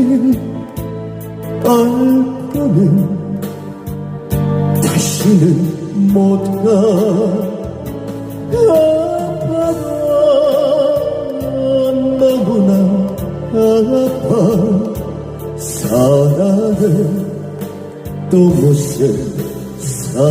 그길 알고는 다시는 못가 아파도 너무나 아파 사랑은 또 무슨 사랑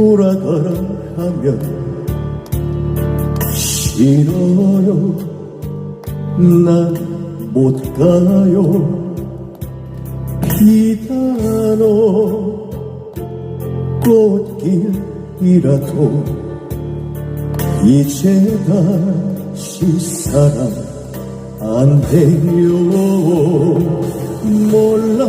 돌아가라 하면 싫어요. 난 못 가요. 비단오 꽃길이라도 이제 다시 사랑 안 돼요. 몰라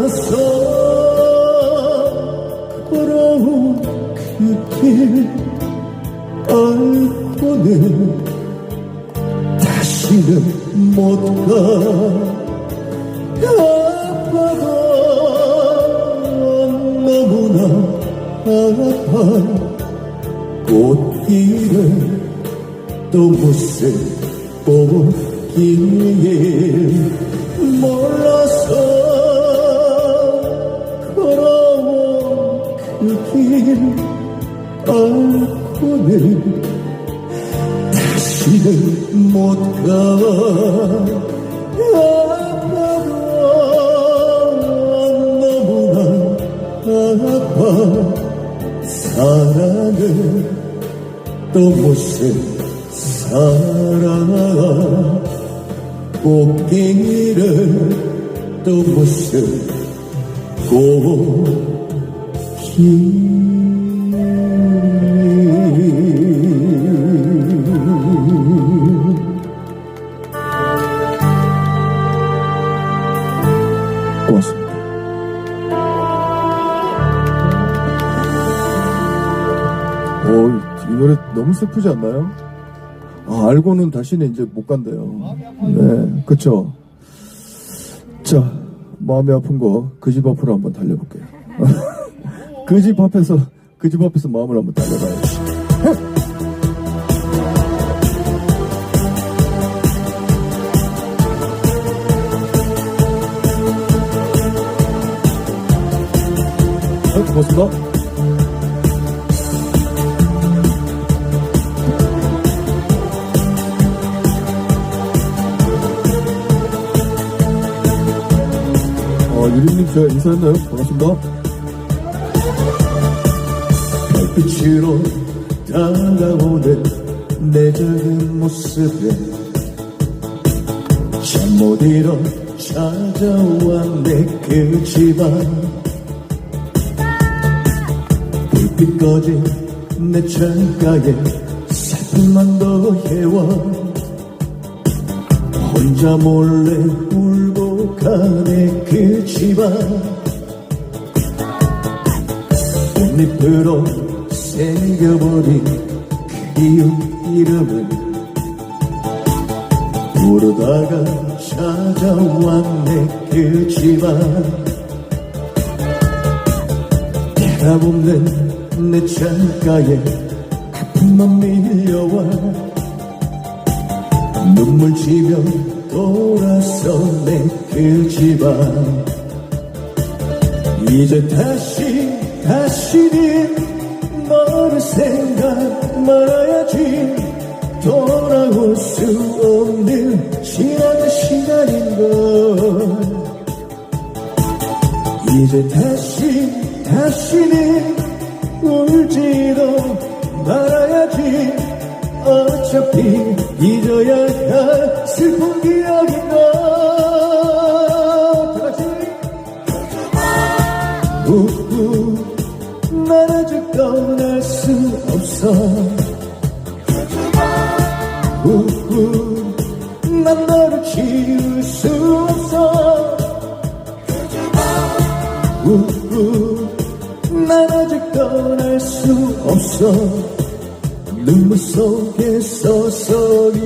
무슨 사랑 꽃길은 또 무슨 꽃길 노래 너무 슬프지 않나요? 아, 알고는 다시는 이제 못 간대요. 네, 그쵸. 자, 마음이 아픈 거 그 집 앞으로 한번 달려볼게요. 그 집 앞에서, 그 집 앞에서 마음을 한번 달려봐야지. 어, 고맙습니다. 유림님 저 인사했나요? 반갑습니다. 별빛으로 다가오는 내 작은 모습에 잠못 잃어 찾아왔네 그 집안 불빛 꺼진 내 창가에 살펴만 더 해와 혼자 몰래 울 고 가네 그 집안. 꽃잎으로 새겨버린 그리운 이름을 부르다가 찾아왔네 그 집안. 대답 없는 내 창가에 아픔만 밀려와 눈물 지며 돌아서네 그 집안. 이제 다시 다시는 너를 생각 말아야지. 돌아올 수 없는 지난 시간인걸. 이제 다시 다시는 울지도 말아야지 어차피 잊어야 할 슬픈 기억인가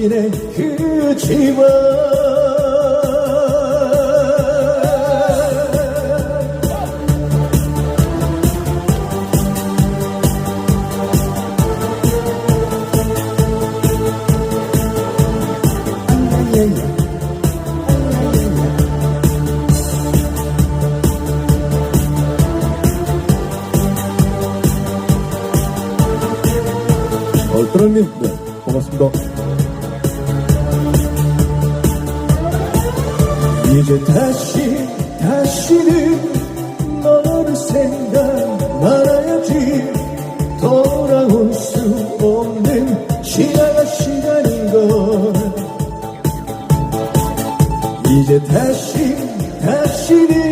서서히네 그 집안 얼트라님, 네, 반갑습니다. 이제 다시, 다시는 너를 생각 말아야지. 돌아올 수 없는 지나갈 시간인걸. 이제 다시, 다시는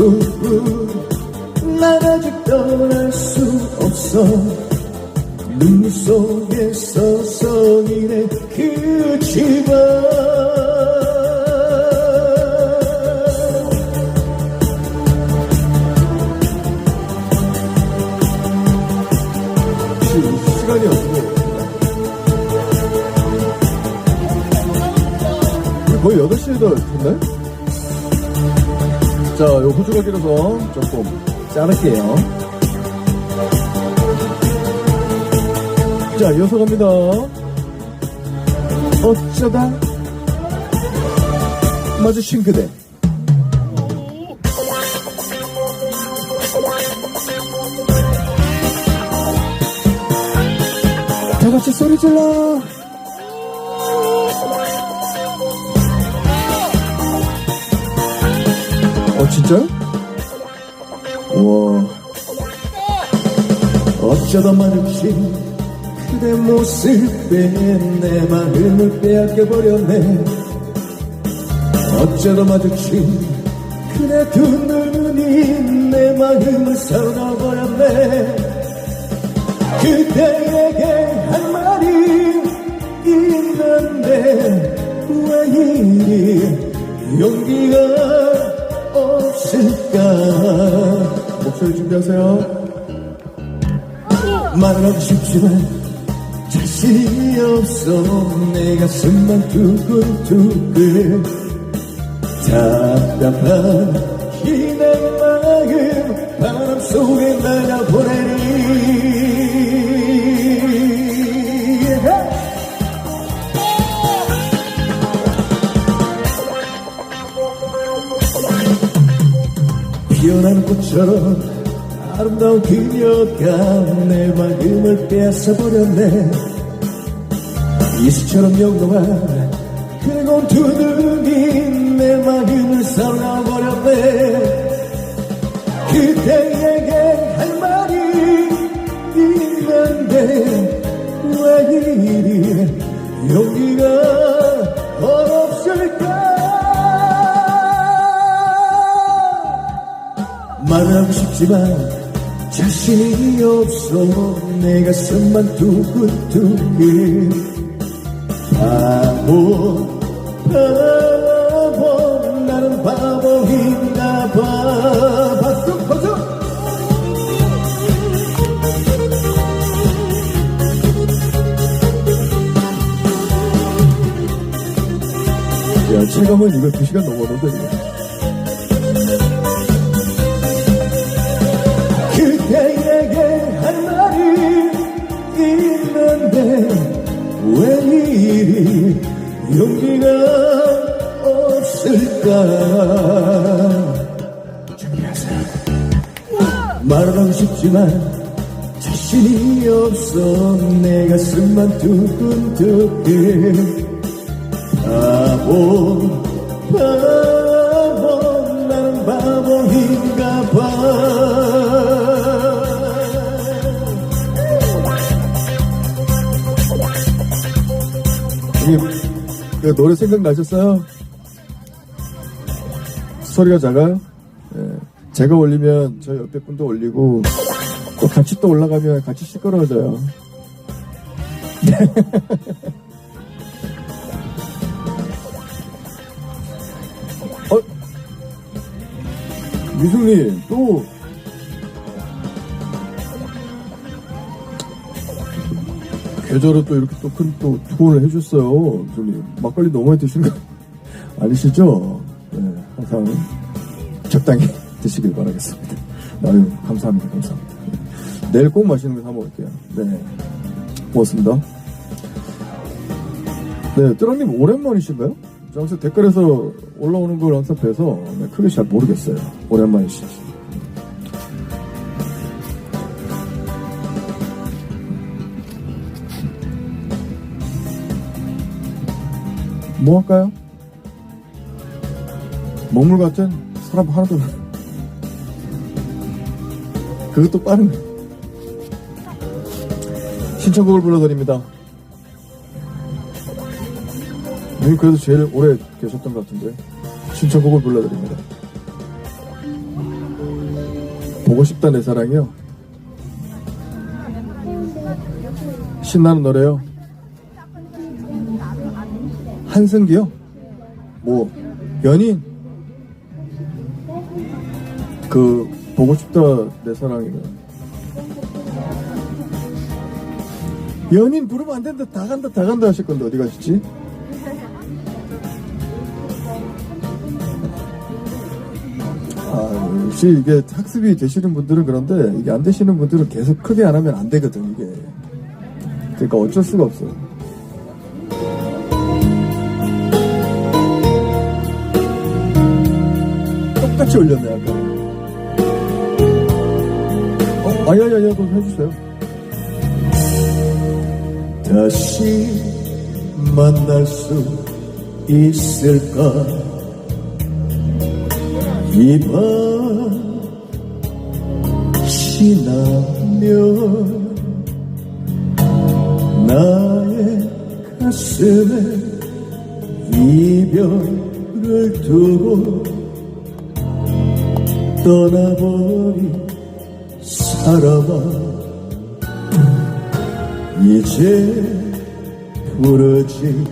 우우 난 아직 떠날 수 없어. 눈물 속에 서성이네 그 집안 시간이 없네. 거의 8시에도 됐나요? 자, 요 길어서 조금 자를게요. 자, 이어서 갑니다. 어쩌다 마주친 그대. 다 같이 소리 질러. 진짜요? 우와. 어쩌다 마주친 그대 모습에 내 마음을 빼앗겨 버렸네 어쩌다 마주친 그대 두 눈이 내 마음을 사로잡아버렸네 그대에게 한 말이 있는데 왜 이리 용기가 없을까? 목소리 준비하세요. 말하고 싶지만 자신이 없어 내 가슴만 두근두근. 답답한 이내 마음 바람 속에 날아보내 꽃처럼 아름다운 그녀가 내 마음을 뺏어버렸네. 이슬처럼 영롱한 그리고 두 눈이 내 마음을 사로잡아버렸네. 그대에게 할 말이 있는데 왜 이리 용기가 없을까 말하고 싶지만 자신이 없어 내 가슴만 두근두근. 바보 바보 나는 바보인가 봐. 박수 박수. 야 체감은 이거 2시간 넘었는데 의미가 없을까? 준비하세요. 말하고 싶지만 자신이 없어 내 가슴만 두근두근 바보. 그 노래 생각나셨어요? 소리가 작아요? 예. 제가 올리면 저 옆에 분도 올리고 또 같이 또 올라가면 같이 시끄러워져요. 어? 미숙님 또 계절은 또 이렇게 또 큰또 투혼을 해줬어요. 미숙님 막걸리 너무 많이 드시는 거 아니시죠? 네, 항상 적당히 드시길 바라겠습니다. 아유, 감사합니다. 감사합니다. 내일 꼭 맛있는 거 사 먹을게요. 네. 고맙습니다. 네, 뚜랑님 오랜만이신가요? 저 항상 댓글에서 올라오는 걸 항상 뵈서 네, 크게 잘 모르겠어요. 오랜만이시지. 뭐 할까요? 먹물 같은 사람 하나도 없- 그것도 빠른 거. 신청곡을 불러드립니다. 여기 그래도 제일 오래 계셨던 것 같은데 신청곡을 불러드립니다. 보고 싶다 내 사랑이요. 신나는 노래요. 한승기요? 뭐 연인? 그 보고 싶다 내 사랑이면 연인 부르면 안 된다 다 간다 다 간다 하실 건데 어디 가시지? 아 역시 이게 학습이 되시는 분들은 그런데 이게 안 되시는 분들은 계속 크게 안 하면 안 되거든 이게 그러니까 어쩔 수가 없어 똑 같이 올렸네 아까 어? 아야야야 좀 해주세요 다시 만날 수 있을까 이밤 지나면 나의 가슴에 이별을 두고 떠나버린 사람아 이제 부러진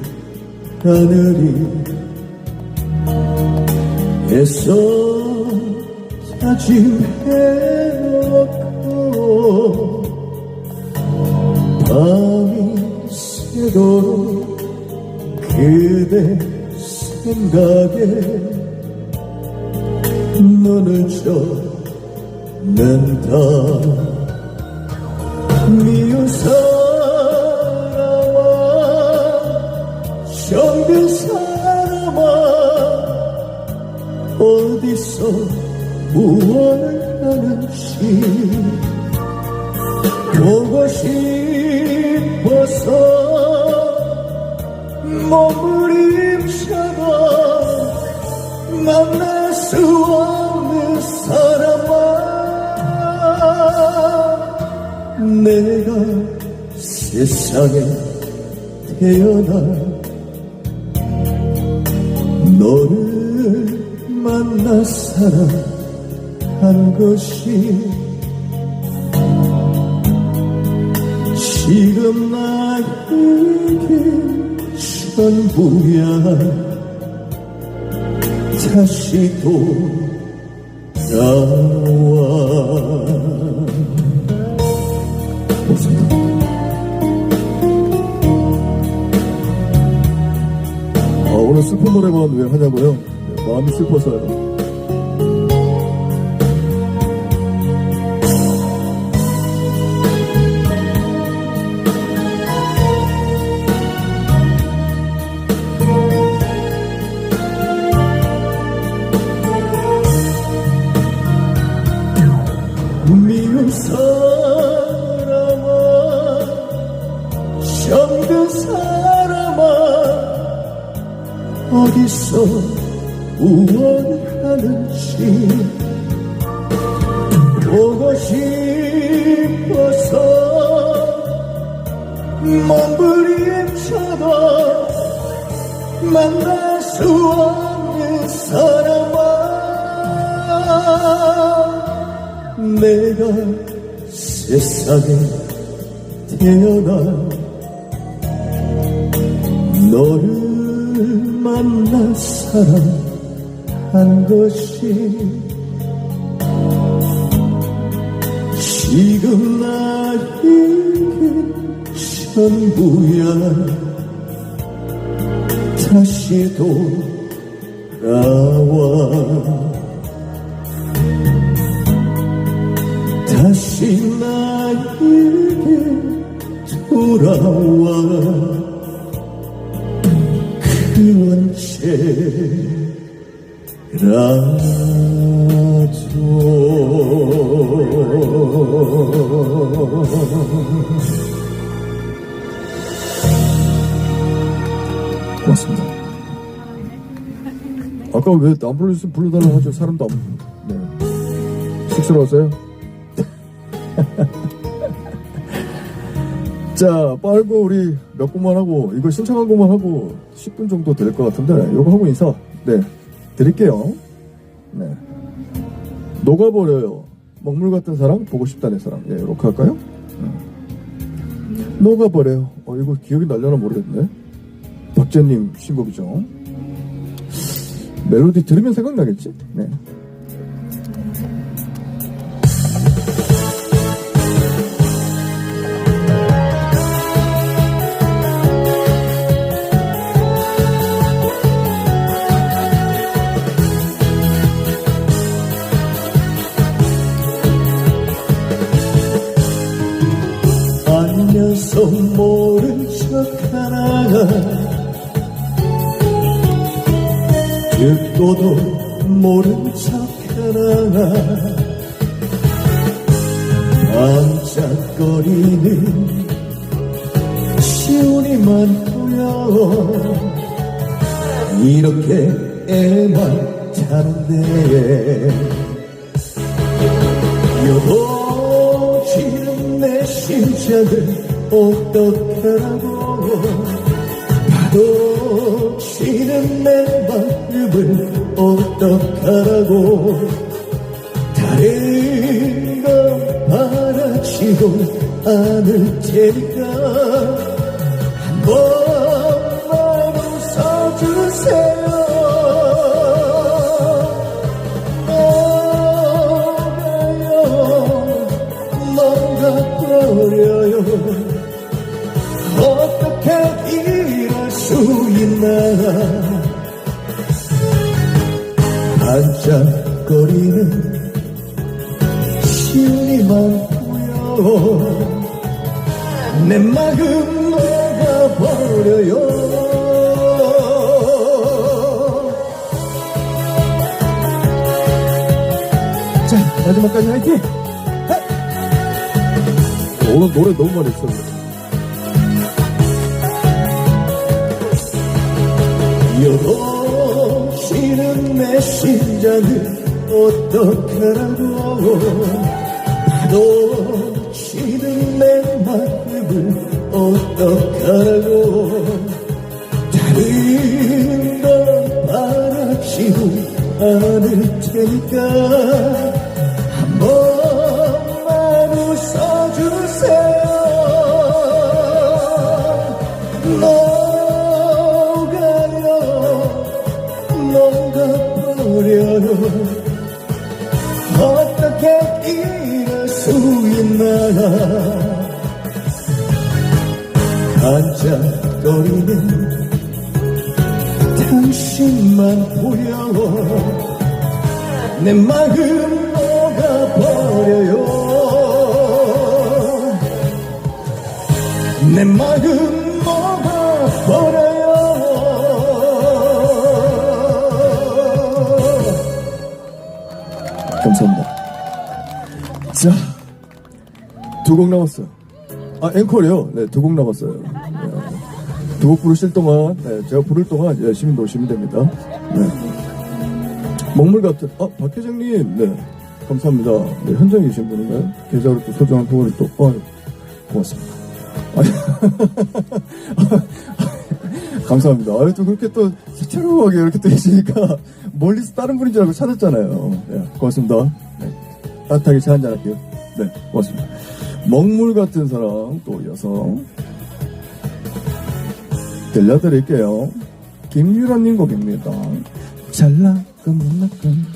하늘이 애써 사진해놓고 밤이 새도록 그대 생각에 눈을 쫓는다. 미운 사람아 정든 사람아 어디서 무엇을 하는지 보고 싶어서 몸부림쳐도 만날 수 없는 사람아 내가 세상에 태어나 너를 만나 사랑한 것이 지금 나에게 전부야 다시 돌아와. 아, 오늘 슬픈 노래만 왜 하냐고요? 네, 마음이 슬퍼서요. 만날 수 없는 사람아 내가 세상에 태어나 너를 만나 사랑한 것이 지금 나에게 전부야 다시 돌아와. 다시 나에게 돌아와. 그 언제라도 아까 왜안 불러주세요? 불러달라고 하죠. 사람도 안 네. 쑥스러웠어요? 자, 빨고 우리 몇 곡만 하고, 이거 신청한 곡만 하고 10분 정도 될 것 같은데, 이거 하고 인사, 네, 드릴게요. 네. 녹아버려요. 먹물 같은 사랑, 보고 싶다 내 사랑. 예, 이렇게 할까요? 음. 녹아버려요. 어, 이거 기억이 날려나 모르겠네. 박재님 신곡이죠. 멜로디 들으면 생각나겠지? 네. 다른 거 바라지도 않을 테니까. 한번 내 마음 녹아버려요. 자 마지막까지 화이팅! 하! 오늘 노래 너무 많이 했어 여보시는 내 심장을 어떡하라고. 파도 치는 내 마음을 어떡하라고 다른 건 바라지도 않을 테니까 거리는 당신만 보여 내 마음 녹아버려요. 내 마음 녹아버려요. 감사합니다. 자, 두 곡 남았어요. 아 앵콜이요? 네, 두 곡 남았어요. 네. 두곡 부르실 동안, 네, 제가 부를 동안 열심히 노시면 됩니다. 네. 먹물 같은, 아, 박 회장님, 네. 감사합니다. 네, 현장에 계신 분인가요? 계좌로 또 소중한 후원을 또, 어, 고맙습니다. 아니, 감사합니다. 아유, 또 그렇게 또 새채로하게 이렇게 또 해주니까 멀리서 다른 분인 줄 알고 찾았잖아요. 네, 고맙습니다. 네, 따뜻하게 차 한잔 할게요. 네, 고맙습니다. 먹물 같은 사랑, 또 여성. 들려드릴게요. 김유라님 곡입니다. 잘나끔 못나끔.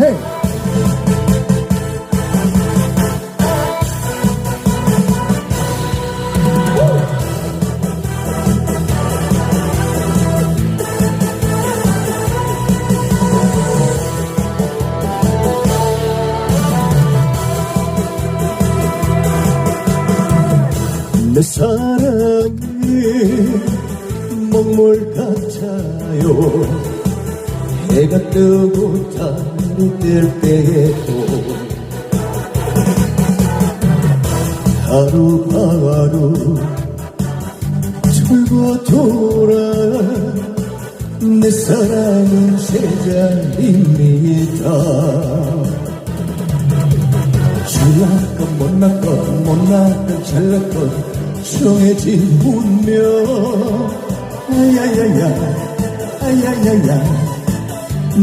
헤이! 사랑이 먹물 같아요. 해가 뜨고 달이 뜰 때에도 하루하루 돌고 돌아 내 사랑은 제자리입니다. 잘났건 못났건 못났건 잘났건 정해진 운명. 아야야야 아야야야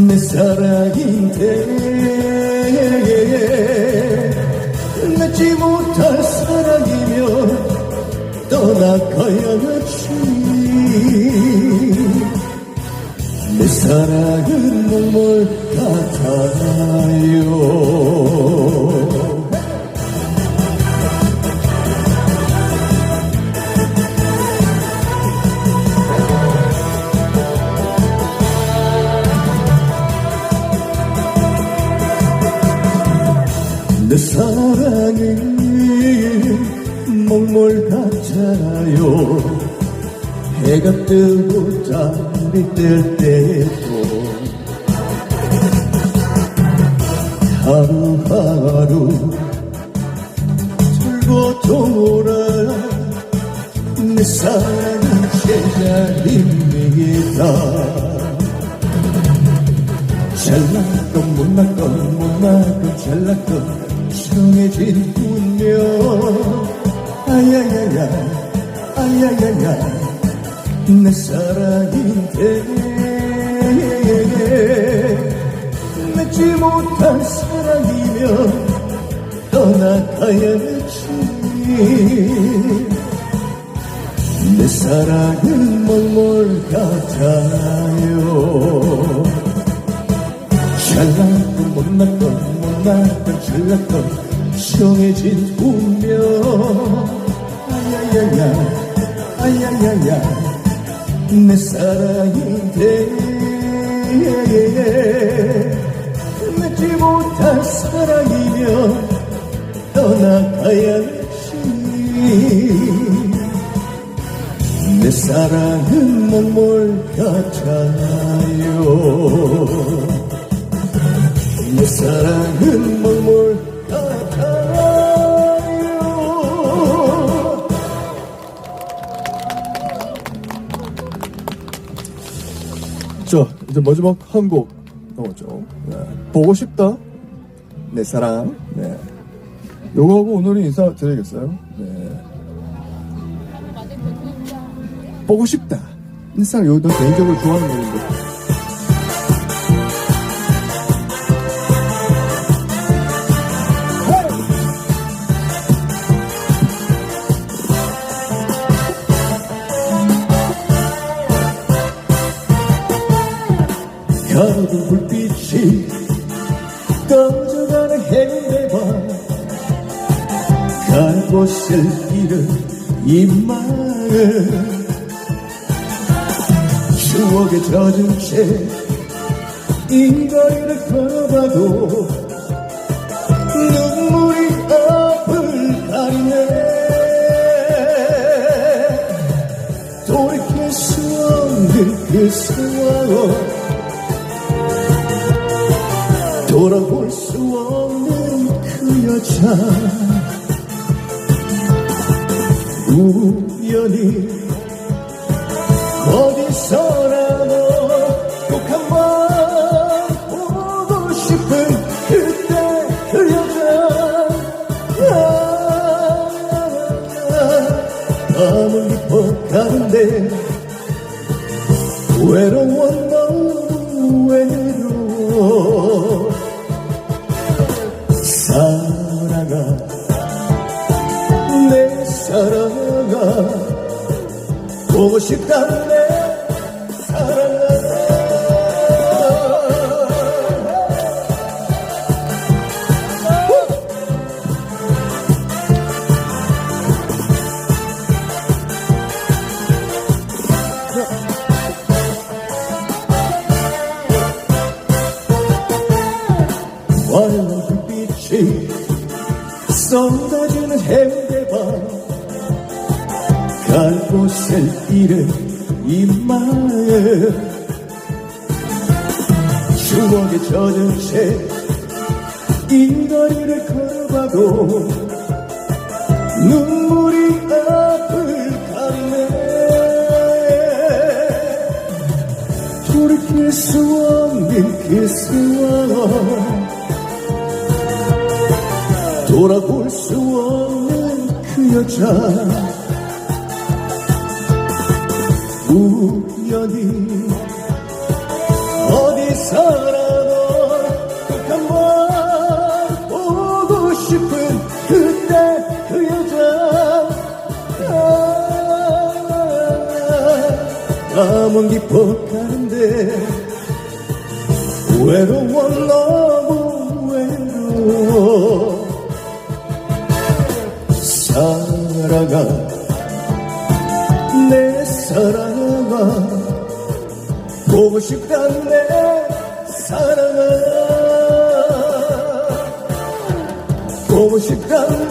내 사랑인데 낳지 못할 사랑이면 떠나가야지. 내 사랑은 눈물 같아요 내 사랑이 같아요. 해가 뜨고 달이 뜰 때에도 하루하루 돌고 돌아 내 사랑은 제자리입니다. 잘났건 못났건 못났건 잘났건 정해진 운명. 아야야야 아야야야 내 사랑인데 맺지 못한 사랑이면 떠나가야지. 내 사랑은 먹물 같아요? 잘났건 못났건 못났건 잘났건 정해진 운명. 아야야야 아야야야 내 사랑인데 맺지 못할 사랑이면 떠나가야 지. 내 사랑은 먹물 같아요 내 사랑은 먹물 같아요. 자 이제 마지막 한곡 나오죠. 네. 보고 싶다. 내 사랑. 네. 요거 하고 오늘은 인사 드리겠어요. 네. 보고 싶다. 내 사랑 요거 너 개인적으로 좋아하는 노래인데 곳을 잃은 이 마음 추억에 젖은 채 이 거리를 걸어봐도 눈물이 앞을 가리네. 돌이킬 수 없는 그 상황 돌아볼 수 없는 그 여자 우연히 어디서라도 꼭 한번 보고 싶은 그때 그 여자. 아, 마음은 깊어 가는데. 외로 보 우연히 어디서라도 꼭 한번 보고 싶은 그때 그 여자. 아, 마음은 깊어 가는데 외로워 너무 외로워. 사랑아 내 보고 싶다 내 사랑아. 보고 싶다 내